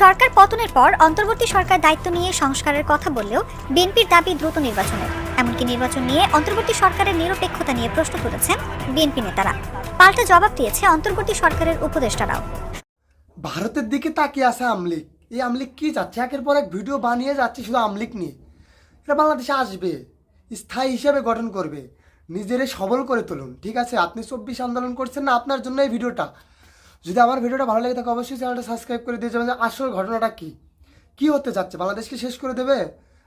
সরকার পতনের পর অন্তর্বর্তী সরকার দায়িত্ব নিয়ে সংস্কারের কথা বললেও বিএনপির দাবি দ্রুত নির্বাচনের। এমনকি নির্বাচন নিয়ে অন্তর্বর্তী সরকারের নিরপেক্ষতা নিয়ে প্রশ্ন তুলেছেন বিএনপি নেতারা। পাল্টা জবাব দিয়েছে অন্তর্বর্তী সরকারের উপদেষ্টারাও। ভারতের দিকে তাকিয়ে আছে আমলিক। এই আমলিক কি যাচ্ছে? একের পর এক ভিডিও বানিয়ে যাচ্ছে শুধু আমলিক নিয়ে। এটা বাংলাদেশে আসবে, স্থায়ী হিসেবে গঠন করবে, নিজেরে সবল করে তুলুন। ঠিক আছে, আপনি চব্বিশ আন্দোলন করছেন না, আপনার জন্য এই ভিডিওটা। যদি আমার ভিডিওটা ভালো লাগে থাকে, অবশ্যই চ্যানেলটা সাবস্ক্রাইব করে দিয়ে যাবেন যে আসল ঘটনাটা কি? কি হতে যাচ্ছে? বাংলাদেশকে শেষ করে দেবে?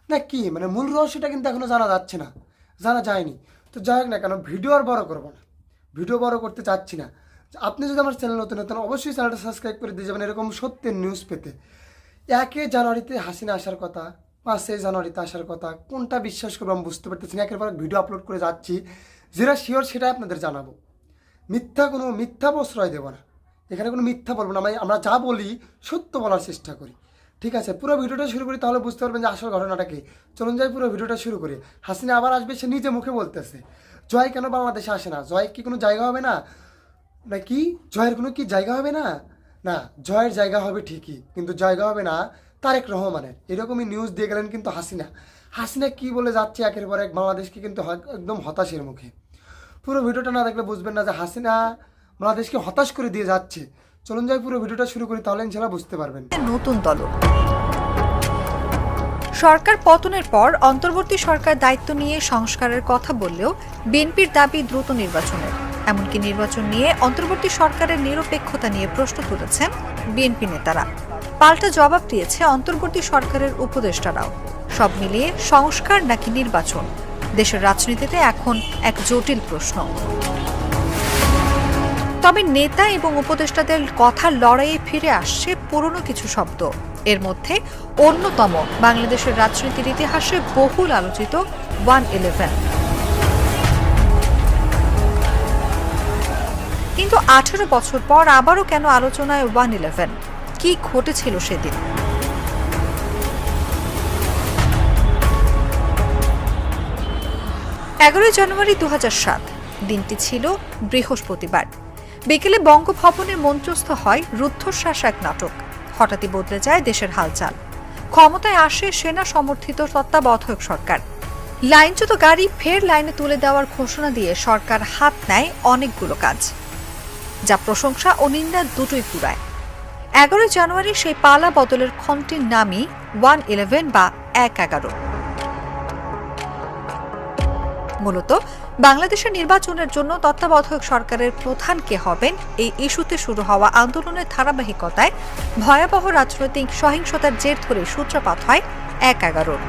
না কি? মানে মূল রহস্যটা কিন্তু এখনও জানা যাচ্ছে না। জানা যায়নি। তো যাই হোক না কেন, ভিডিও আর বড় করব না। ভিডিও বড় করতে চাচ্ছি না। আপনি যদি আমার চ্যানেল নতুন নতুন অবশ্যই চ্যানেলটা সাবস্ক্রাইব করে দিয়ে যাবেন এরকম সত্যের নিউজ পেতে। একে জানুয়ারিতে হাসিনা আসার কথা, পাঁচই জানুয়ারিতে আসার কথা, কোনটা বিশ্বাস করব আমি বুঝতে পারতেছি না। একের পর ভিডিও আপলোড করে যাচ্ছি। যেটা শিওর সেটাই আপনাদের জানাব। মিথ্যা কোনো মিথ্যা প্রশ্রয় দেবো না। এখানে কোনো মিথ্যা বলব না। আমি- আমরা যা বলি, সত্য বলার চেষ্টা করি। ঠিক আছে? পুরো ভিডিওটা শুরু করি তাহলে বুঝতে পারবেন যে আসল ঘটনাটা কি। চলুন যাই পুরো ভিডিওটা শুরু করি। হাসিনা আবার আসবে, সে নিজে মুখে বলতেছে। জয় কেন বাংলাদেশে আসে না? জয় কি কোনো জায়গা হবে না? নাকি জয়ের কোনো কি জায়গা হবে না? না, জয়ের জায়গা হবে ঠিকই, কিন্তু জায়গা হবে না তারেক রহমানের। এরকমই নিউজ দিয়ে গেলেন কিন্তু হাসিনা। হাসিনা কি বলে যাচ্ছে একের পর এক? বাংলাদেশকে কিন্তু একদম হতাশের মুখে। পুরো ভিডিওটা না দেখলে বুঝবেন না যে হাসিনা বাংলাদেশকে হতাশ করে দিয়ে যাচ্ছে। চলুন যাই, পুরো ভিডিওটা শুরু করি, তাহলে ইনশাল্লাহ বুঝতে পারবেন। নতুন দল। সরকার পতনের পর অন্তর্বর্তী সরকার দায়িত্ব নিয়ে সংস্কারের কথা বললেও বিএনপির দাবি দ্রুত নির্বাচনের। এমনকি নির্বাচন নিয়ে অন্তর্বর্তী সরকারের নিরপেক্ষতা নিয়ে প্রশ্ন তুলেছেন বিএনপি নেতারা। পাল্টা জবাব দিয়েছে অন্তর্বর্তী সরকারের উপদেষ্টারাও। সব মিলিয়ে সংস্কার নাকি নির্বাচন? দেশের রাজনীতিতে এখন এক জটিল প্রশ্ন। তবে নেতা এবং উপদেষ্টাদের কথার লড়াইয়ে ফিরে আসছে পুরনো কিছু শব্দ। এর মধ্যে অন্যতম বাংলাদেশের রাজনীতির ইতিহাসে বহুল আলোচিত ওয়ান ইলেভেন। কিন্তু আঠেরো বছর পর আবারও কেন আলোচনায় ওয়ান ইলেভেন? কি ঘটেছিল সেদিন? এগারোই জানুয়ারি দু দিনটি ছিল বৃহস্পতিবার। বিকেলে বঙ্গভবনে মঞ্চস্থ হয় রুদ্ধশ্বাস এক নাটক। হঠাৎই বদলে যায় দেশের হালচাল। ক্ষমতায় আসে সেনা সমর্থিত তত্ত্বাবধায়ক সরকার। লাইনচ্যুত গাড়ি ফের লাইনে তুলে দেওয়ার ঘোষণা দিয়ে সরকার হাত নেয় অনেকগুলো কাজ। যা প্রশংসা ও নিন্দা দুটোই কুড়ায় এগারোই জানুয়ারি সেই পালা বদলের ক্ষণটির নামই ওয়ান ইলেভেন বা এক এগারো। মূলত বাংলাদেশের নির্বাচনের জন্য তত্ত্বাবধায়ক সরকারের প্রধান কে হবেন? এই ইস্যুতে শুরু হওয়া আন্দোলনের ধারাবাহিকতায় ভয়াবহ রাজনৈতিক সহিংসতার জের ধরে সূত্রপাত হয় এক এগারোর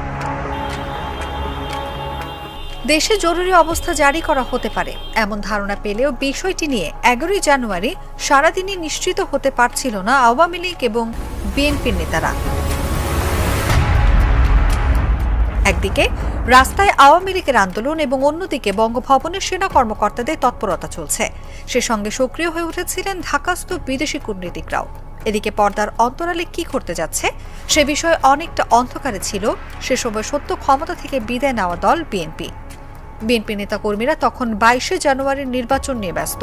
দেশে জরুরি অবস্থা জারি করা হতে পারে। এমন ধারণা পেলেও বিষয়টি নিয়ে এগারোই জানুয়ারি সারাদিনই নিশ্চিত হতে পারছিল না আওয়ামী লীগ এবং বিএনপির নেতারা। একদিকে রাস্তায় আওয়ামী লীগের আন্দোলন এবং অন্যদিকে বঙ্গভবনের সেনা কর্মকর্তাদের তৎপরতা চলছে। সে সঙ্গে সক্রিয় হয়ে উঠেছিলেন ঢাকাস্থ বিদেশি কূটনীতিকরাও। এদিকে পর্দার অন্তরালে কি করতে যাচ্ছে, সে বিষয়ে অনেকটা অন্ধকারে ছিল। সে সময় সত্য ক্ষমতা থেকে বিদায় নেওয়া দল বিএনপি। বিএনপি নেতাকর্মীরা তখন বাইশে জানুয়ারির নির্বাচন নিয়ে ব্যস্ত।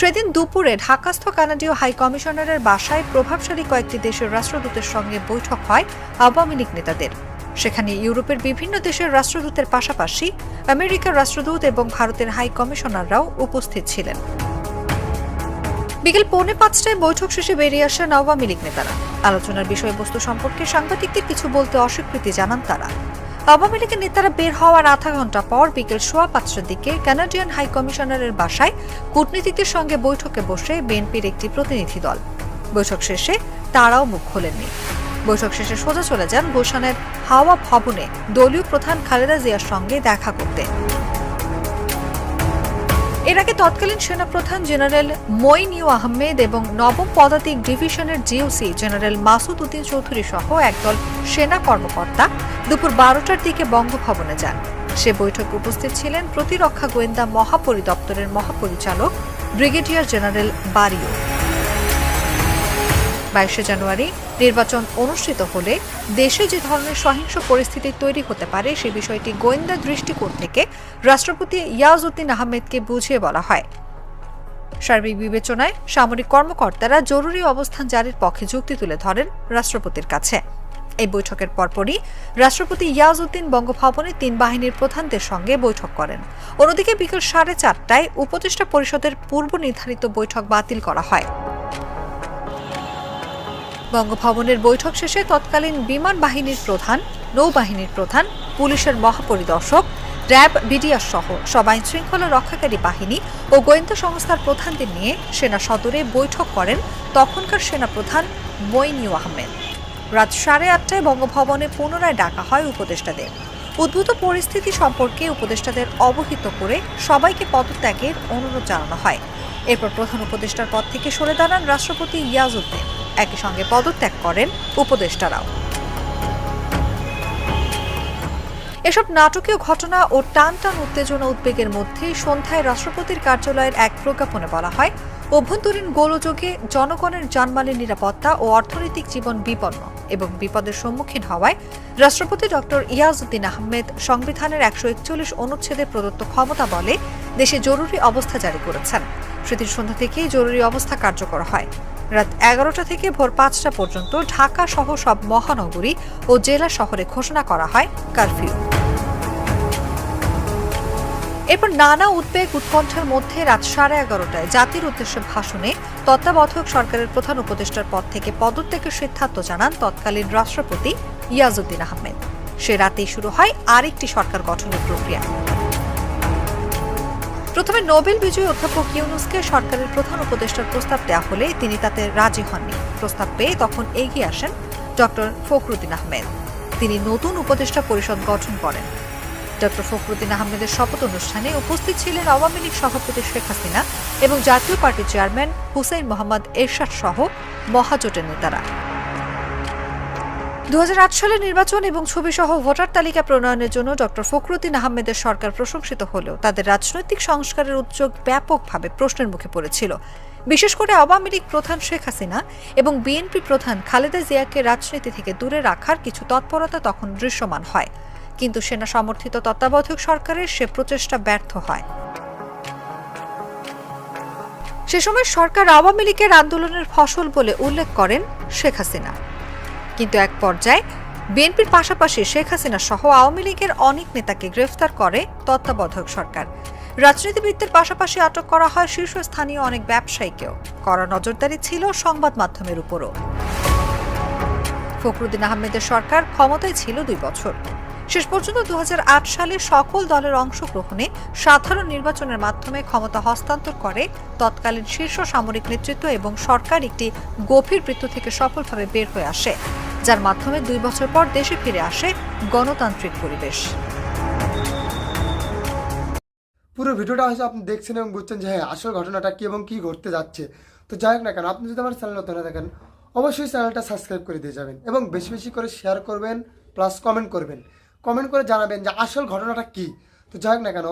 সেদিন দুপুরে ঢাকাস্থ কানাডীয় হাই কমিশনারের বাসায় প্রভাবশালী কয়েকটি দেশের রাষ্ট্রদূতের সঙ্গে বৈঠক হয় আওয়ামী লীগ নেতাদের। সেখানে ইউরোপের বিভিন্ন দেশের রাষ্ট্রদূতের পাশাপাশি আমেরিকার রাষ্ট্রদূত এবং ভারতের হাই কমিশনাররাও উপস্থিত ছিলেন। বিকেল পৌনে পাঁচটায় বৈঠক শেষে বেরিয়ে আসেন আওয়ামী লীগ নেতারা। আলোচনার বিষয়বস্তু সম্পর্কে সাংবাদিকদের কিছু বলতে অস্বীকৃতি জানান তারা। আওয়ামী লীগের নেতারা বের হওয়ার আধা ঘণ্টা পর বিকেল সোয়া পাঁচটার দিকে কানাডিয়ান হাই কমিশনারের বাসায় কূটনীতিকদের সঙ্গে বৈঠকে বসে বিএনপির একটি প্রতিনিধি দল। বৈঠক শেষে তারাও মুখ খোলেননি। বৈঠক শেষে সোজা চলে যান গুলশানের হাওয়া ভবনে দলীয় প্রধান খালেদা জিয়ার সঙ্গে দেখা করতে। এর আগে তৎকালীন সেনাপ্রধান জেনারেল মঈন ইউ আহমেদ এবং নবম পদাতিক ডিভিশনের জিওসি জেনারেল মাসুদ উদ্দিন চৌধুরী সহ একদল সেনা কর্মকর্তা দুপুর বারোটার দিকে বঙ্গভবনে যান। সে বৈঠকে উপস্থিত ছিলেন প্রতিরক্ষা গোয়েন্দা মহাপরিদপ্তরের মহাপরিচালক ব্রিগেডিয়ার জেনারেল বারিও। বাইশে জানুয়ারি নির্বাচন অনুষ্ঠিত হলে দেশে যে ধরনের সহিংস পরিস্থিতি তৈরি হতে পারে, সে বিষয়টি গোয়েন্দা দৃষ্টিকোণ থেকে রাষ্ট্রপতি ইয়াজউদ্দিন আহমেদকে বুঝিয়ে বলা হয়। সার্বিক বিবেচনায় সামরিক কর্মকর্তারা জরুরি অবস্থান জারির পক্ষে যুক্তি তুলে ধরেন রাষ্ট্রপতির কাছে। এই বৈঠকের পরপরই রাষ্ট্রপতি ইয়াজউদ্দিন বঙ্গভবনে তিন বাহিনীর প্রধানদের সঙ্গে বৈঠক করেন। অন্যদিকে বিকেল সাড়ে চারটায় উপদেষ্টা পরিষদের পূর্ব নির্ধারিত বৈঠক বাতিল করা হয়। বঙ্গভবনের বৈঠক শেষে তৎকালীন বিমান বাহিনীর প্রধান, নৌবাহিনীর প্রধান, পুলিশের মহাপরিদর্শক, র্যাব, বিডিআর সহ সব আইন শৃঙ্খলা রক্ষাকারী বাহিনী ও গোয়েন্দা সংস্থার প্রধানদের নিয়ে সেনা সদরে বৈঠক করেন তখনকার সেনাপ্রধান মইনিউ আহমেদ। রাত সাড়ে আটটায় বঙ্গভবনে পুনরায় ডাকা হয় উপদেষ্টাদের। উদ্ভূত পরিস্থিতি সম্পর্কে উপদেষ্টাদের অবহিত করে সবাইকে পদত্যাগের অনুরোধ জানানো হয়। এরপর প্রধান উপদেষ্টার পদ থেকে সরে দাঁড়ান রাষ্ট্রপতি ইয়াজউদ্দিন। একই সঙ্গে পদত্যাগ করেন উপদেষ্টারাও। এসব নাটকীয় ঘটনা ও টান টান উত্তেজনা উদ্বেগের মধ্যে সন্ধ্যায় রাষ্ট্রপতির কার্যালয়ের এক প্রজ্ঞাপনে বলা হয়, অভ্যন্তরীণ গোলযোগে জনগণের জানমালের নিরাপত্তা ও অর্থনৈতিক জীবন বিপন্ন এবং বিপদের সম্মুখীন হওয়ায় রাষ্ট্রপতি ডক্টর ইয়াজউদ্দিন আহমেদ সংবিধানের একশো একচল্লিশ অনুচ্ছেদে প্রদত্ত ক্ষমতা বলে দেশে জরুরি অবস্থা জারি করেছেন। সেদিন সন্ধ্যা থেকেই জরুরি অবস্থা কার্যকর হয়। রাত এগারোটা থেকে ভোর পাঁচটা পর্যন্ত ঢাকা সহ সব মহানগরী ও জেলা শহরে ঘোষণা করা হয় কারফিউ। এরপর নানা উদ্বেগ উৎকণ্ঠার মধ্যে রাত সাড়ে এগারোটায় জাতির উদ্দেশ্যে ভাষণে তত্ত্বাবধায়ক সরকারের প্রধান উপদেষ্টার পদ থেকে পদত্যাগের সিদ্ধান্ত জানান তৎকালীন রাষ্ট্রপতি ইয়াজউদ্দিন আহমেদ। সে রাতেই শুরু হয় আরেকটি সরকার গঠনের প্রক্রিয়া। প্রথমে নোবেল বিজয়ী অধ্যাপক ইউনুসকে সরকারের প্রধান উপদেষ্টার প্রস্তাব দেওয়া হলে তিনি তাতে রাজি হননি। প্রস্তাব পেয়ে তখন এগিয়ে আসেন ডক্টর ফখরুদ্দিন আহমেদ। তিনি নতুন উপদেষ্টা পরিষদ গঠন করেন। ডক্টর ফখরুদ্দিন আহমেদের শপথ অনুষ্ঠানে উপস্থিত ছিলেন আওয়ামী লীগ সভাপতি শেখ হাসিনা এবং জাতীয় পার্টির চেয়ারম্যান হুসাইন মোহাম্মদ এরশাদ সহ মহাজোটের নেতারা। দু হাজার আট সালের নির্বাচন এবং ছবি সহ ভোটার তালিকা প্রণয়নের জন্য ডক্টর ফখরুদ্দিন আহমেদের সরকার প্রশংসিত হলেও তাদের রাজনৈতিক সংস্কারের উদ্যোগ ব্যাপকভাবে প্রশ্নের মুখে পড়েছিল। বিশেষ করে আওয়ামী লীগ প্রধান শেখ হাসিনা এবং বিএনপি প্রধান খালেদা জিয়াকে রাজনীতি থেকে দূরে রাখার কিছু তৎপরতা তখন দৃশ্যমান হয়। কিন্তু সেনা সমর্থিত তত্ত্বাবধায়ক সরকারের সে প্রচেষ্টা ব্যর্থ হয়। সে সময় সরকার আওয়ামী লীগের আন্দোলনের ফসল বলে উল্লেখ করেন শেখ হাসিনা। কিন্তু এক পর্যায়ে বিএনপির পাশাপাশি শেখ হাসিনা সহ আওয়ামী লীগের অনেক নেতাকে গ্রেফতার করে তত্ত্বাবধায়ক সরকার। রাজনীতিবিদদের পাশাপাশি আটক করা হয় শীর্ষস্থানীয় অনেক ব্যবসায়ীকেও। কড়া নজরদারি ছিল সংবাদ মাধ্যমের উপরও। ফখরুদ্দিন আহমেদের সরকার ক্ষমতায় ছিল দুই বছর। শেষ পর্যন্ত দু হাজার আট সালে সকল দলের অংশগ্রহণে সাধারণ নির্বাচনের মাধ্যমে ক্ষমতা হস্তান্তর করে তৎকালীন শীর্ষ সামরিক নেতৃত্ব এবং সরকার একটি গভীর বৃত্ত থেকে সফলভাবে বের হয়ে আসে। যার মাধ্যমে দুই বছর পর দেশে ফিরে আসে গণতান্ত্রিক পরিবেশ। পুরো ভিডিওটা হয়তো আপনি দেখছেন এবং বুঝছেন যে হ্যাঁ আসল ঘটনাটা কি এবং কি ঘটতে যাচ্ছে। তো যাই হোক না কেন, আপনি যদি আমার চ্যানেল নতুন থাকেন, অবশ্যই চ্যানেলটা সাবস্ক্রাইব করে দিয়ে যাবেন এবং বেশি বেশি করে শেয়ার করবেন প্লাস কমেন্ট করবেন। কমেন্ট করে জানাবেন যে আসল ঘটনাটা কি। তো যাই হোক না কেন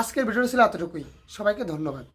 আজকের ভিডিওটা ছিল এতটুকুই। সবাইকে ধন্যবাদ।